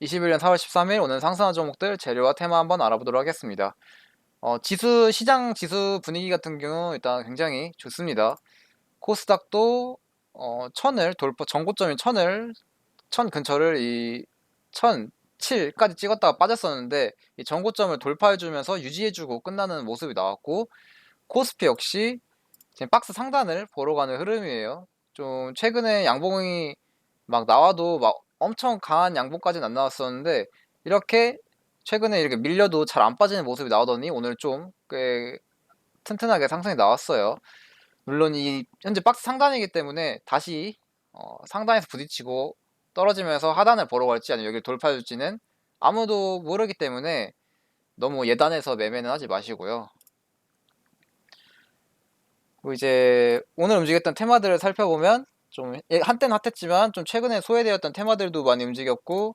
21년 4월 13일 오늘 상승한 종목들 재료와 테마 한번 알아보도록 하겠습니다. 어, 지수 시장 지수 분위기 같은 경우 일단 굉장히 좋습니다. 코스닥도 어, 천을 돌파 전고점인 천을 천 근처를 이 1007까지 찍었다가 빠졌었는데 이 전고점을 돌파해주면서 유지해주고 끝나는 모습이 나왔고 코스피 역시 지금 박스 상단을 보러 가는 흐름이에요. 좀 최근에 양봉이 막 나와도 막 엄청 강한 양봉까지는 안 나왔었는데 이렇게 최근에 이렇게 밀려도 잘 안 빠지는 모습이 나오더니 오늘 좀 꽤 튼튼하게 상승이 나왔어요. 물론 이 현재 박스 상단이기 때문에 다시 어, 상단에서 부딪히고 떨어지면서 하단을 보러 갈지 아니면 여기를 돌파해줄지는 아무도 모르기 때문에 너무 예단해서 매매는 하지 마시고요. 그리고 이제 오늘 움직였던 테마들을 살펴보면 좀 예, 한때는 핫했지만 좀 최근에 소외되었던 테마들도 많이 움직였고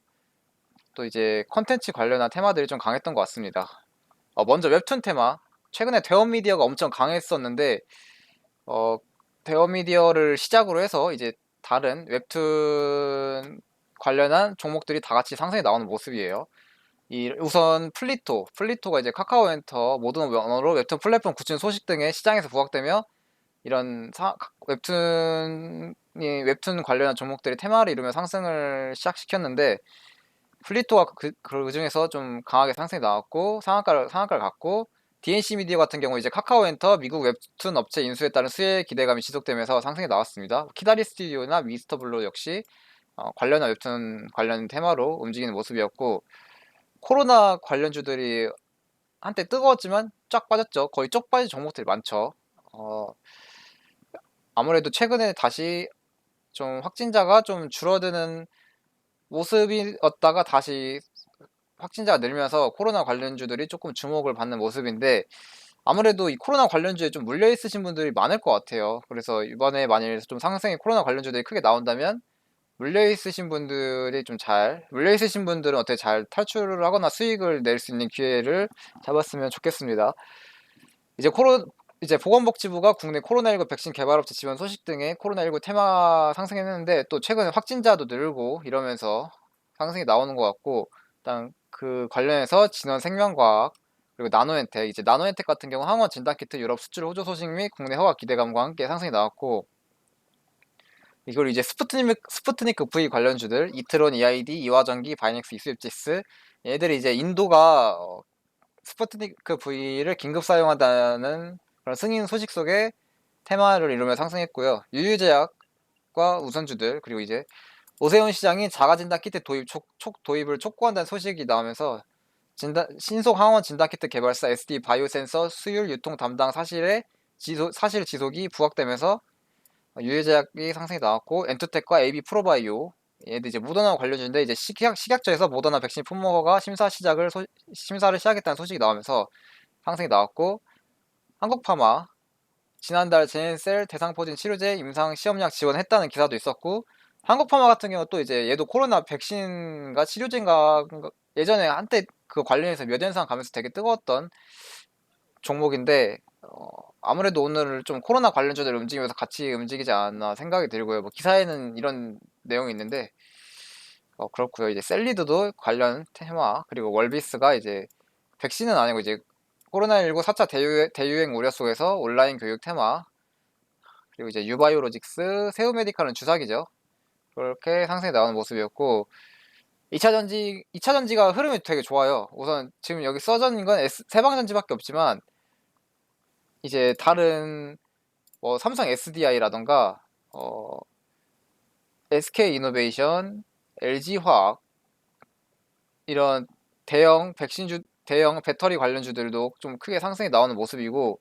또 이제 컨텐츠 관련한 테마들이 좀 강했던 것 같습니다. 어, 먼저 웹툰 테마 최근에 대원 미디어가 엄청 강했었는데 어, 대원 미디어를 시작으로 해서 이제 다른 웹툰 관련한 종목들이 다 같이 상승에 나오는 모습이에요. 이 우선 플리토, 플리토가 이제 카카오 엔터 모든 언어로 웹툰 플랫폼 구축 소식 등의 시장에서 부각되며 이런 사, 웹툰이 웹툰 관련한 종목들이 테마를 이루며 상승을 시작시켰는데 플리토가 그, 그 중에서 좀 강하게 상승이 나왔고 상한가를 상한가를 갔고 DNC 미디어 같은 경우 이제 카카오엔터 미국 웹툰 업체 인수에 따른 수혜 기대감이 지속되면서 상승이 나왔습니다. 키다리 스튜디오나 미스터 블루 역시 어, 관련한 웹툰 관련 테마로 움직이는 모습이었고 코로나 관련주들이 한때 뜨거웠지만 쫙 빠졌죠. 거의 쪽 빠진 종목들이 많죠. 어, 아무래도 최근에 다시 좀 확진자가 좀 줄어드는 모습이었다가 다시 확진자가 늘면서 코로나 관련주들이 조금 주목을 받는 모습인데 아무래도 이 코로나 관련주에 좀 물려 있으신 분들이 많을 것 같아요. 그래서 이번에 만일 좀 상승이 코로나 관련주들이 크게 나온다면 물려 있으신 분들이 좀 잘 물려 있으신 분들은 어떻게 잘 탈출을 하거나 수익을 낼 수 있는 기회를 잡았으면 좋겠습니다. 이제 코로 이제 보건복지부가 국내 코로나19 백신 개발 업체 지원 소식 등의 코로나19 테마 상승했는데 또 최근에 확진자도 늘고 이러면서 상승이 나오는 것 같고 일단 그 관련해서 진원 생명과학 그리고 나노엔텍 이제 나노엔텍 같은 경우 항원 진단키트 유럽 수출 호조 소식 및 국내 허가 기대감과 함께 상승이 나왔고 이걸 이제 스푸트니크, 스푸트니크 V 관련주들 이트론, EID, 이화전기, 바이넥스, 이스웹지스 얘들이 이제 인도가 어, 스푸트니크 V를 긴급 사용한다는 그런 승인 소식 속에 테마를 이루며 상승했고요. 유유제약과 우선주들 그리고 이제 오세훈 시장이 자가진단 키트 도입 촉, 촉 도입을 촉구한다는 소식이 나오면서 진단, 신속 항원 진단 키트 개발사 SD 바이오센서 수율 유통 담당 사실의 지속, 사실 지속이 부각되면서 유해제약이 상승이 나왔고 엔투텍과 AB 프로바이오 얘도 이제 모더나 관련주인데 이제 식약, 식약처에서 모더나 백신 품목허가 심사 시작을 소, 심사를 시작했다는 소식이 나오면서 상승이 나왔고 한국파마 지난달 제넨셀 대상포진 치료제 임상 시험약 지원했다는 기사도 있었고 한국파마 같은 경우 또 이제 얘도 코로나 백신과 치료제인가 예전에 한때 그 관련해서 몇 년상 가면서 되게 뜨거웠던 종목인데 어, 아무래도 오늘 좀 코로나 관련주들 움직이면서 같이 움직이지 않나 생각이 들고요. 뭐 기사에는 이런 내용이 있는데 어, 그렇고요. 이제 셀리드도 관련 테마 그리고 월비스가 이제 백신은 아니고 이제 코로나19 4차 대유, 대유행 우려 속에서 온라인 교육 테마 그리고 이제 유바이오로직스 세우메디칼은 주사기죠. 그렇게 상승이 나오는 모습이었고 2차 전지 2차 전지가 흐름이 되게 좋아요. 우선 지금 여기 써져 있는 건 S, 세방 전지밖에 없지만 이제 다른 뭐 삼성 SDI라던가 어, SK 이노베이션, LG 화학 이런 대형 백신 주 대형 배터리 관련주들도 좀 크게 상승이 나오는 모습이고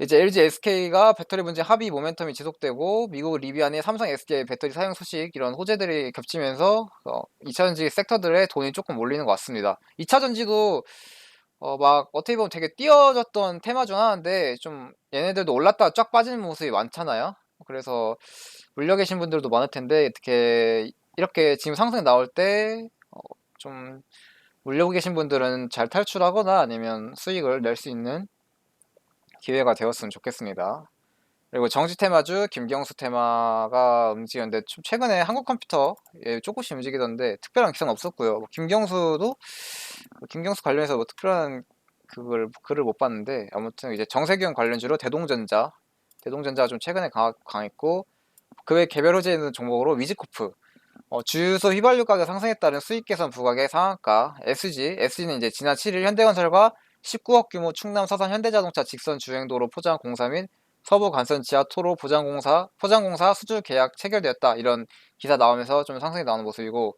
이제 LG SK가 배터리 분쟁 합의 모멘텀이 지속되고 미국 리비안의 삼성 SDI 배터리 사용 소식 이런 호재들이 겹치면서 어, 2차전지 섹터들의 돈이 조금 몰리는 것 같습니다. 2차전지도 어, 막 어떻게 보면 되게 띄어졌던 테마 중 하나인데 좀 얘네들도 올랐다가 쫙 빠지는 모습이 많잖아요. 그래서 물려 계신 분들도 많을 텐데 어떻게 이렇게 지금 상승 나올 때좀 어, 물려고 계신 분들은 잘 탈출하거나 아니면 수익을 낼 수 있는 기회가 되었으면 좋겠습니다. 그리고 정지 테마주 김경수 테마가 움직였는데 좀 최근에 한국 컴퓨터 예, 조금씩 움직이던데 특별한 기사는 없었고요. 뭐 김경수도 뭐 김경수 관련해서 뭐 특별한 그걸 글을 못 봤는데 아무튼 이제 정세균 관련주로 대동전자 대동전자가 좀 최근에 강, 강했고 그 외 개별 호재에 있는 종목으로 위즈코프 어, 주유소 휘발유 가격 상승에 따른 수익 개선 부각의 상한가 SG SG는 이제 지난 7일 현대건설과 19억 규모 충남 서산 현대자동차 직선 주행도로 포장 공사 및 서부 간선 지하 토로 포장공사 포장공사 수주 계약 체결되었다 이런 기사 나오면서 좀 상승이 나오는 모습이고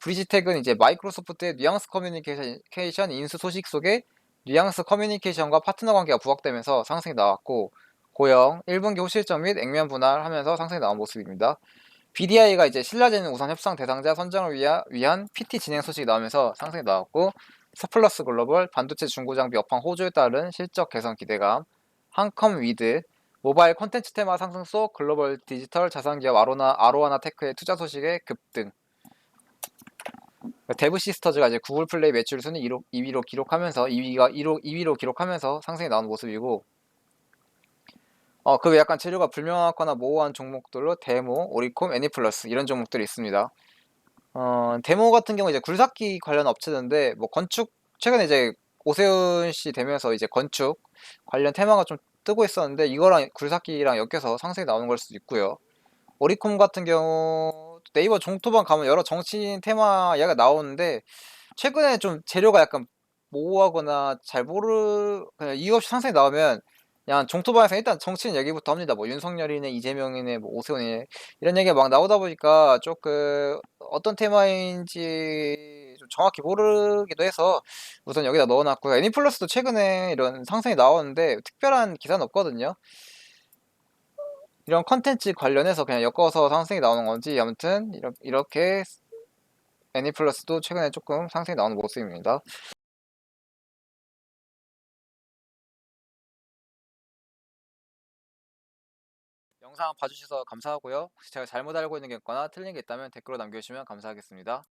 브리지텍은 이제 마이크로소프트의 뉘앙스 커뮤니케이션 인수 소식 속에 뉘앙스 커뮤니케이션과 파트너 관계가 부각되면서 상승이 나왔고 고영 1분기 호실점 및 액면 분할하면서 상승이 나온 모습입니다. BDI가 이제 신라제는 우선 협상 대상자 선정을 위한 PT 진행 소식이 나오면서 상승이 나왔고 서플러스 글로벌 반도체 중고 장비 업황 호조에 따른 실적 개선 기대감 한컴 위드 모바일 콘텐츠 테마 상승 속 글로벌 디지털 자산기업 아로나 아로하나 테크의 투자 소식에 급등. 데브 시스터즈가 이제 구글 플레이 매출 순위 1호, 2위로 기록하면서 2위가 1호, 2위로 기록하면서 상승이 나오는 모습이고 어, 그외 약간 재료가 불명확하거나 모호한 종목들로 데모, 오리콤, 애니플러스 이런 종목들이 있습니다. 어, 데모 같은 경우 이제 굴삭기 관련 업체인데 뭐 건축 최근에 이제 오세훈 씨 되면서 이제 건축 관련 테마가 좀 뜨고 있었는데 이거랑 굴삭기랑 엮여서 상승이 나오는 걸 수도 있고요. 오리콤 같은 경우 네이버 종토방 가면 여러 정치인 테마 이야기가 나오는데 최근에 좀 재료가 약간 모호하거나 잘 모르 그냥 이유 없이 상승이 나오면 그냥 종토방에서 일단 정치인 얘기부터 합니다. 뭐 윤석열이네, 이재명이네, 뭐 오세훈이네 이런 얘기가 막 나오다 보니까 조금 어떤 테마인지 좀 정확히 모르기도 해서 우선 여기다 넣어놨고요. 애니플러스도 최근에 이런 상승이 나오는데 특별한 기사는 없거든요. 이런 컨텐츠 관련해서 그냥 엮어서 상승이 나오는 건지 아무튼 이렇게 애니플러스도 최근에 조금 상승이 나오는 모습입니다. 영상 봐주셔서 감사하고요. 혹시 제가 잘못 알고 있는 게 있거나 틀린 게 있다면 댓글로 남겨주시면 감사하겠습니다.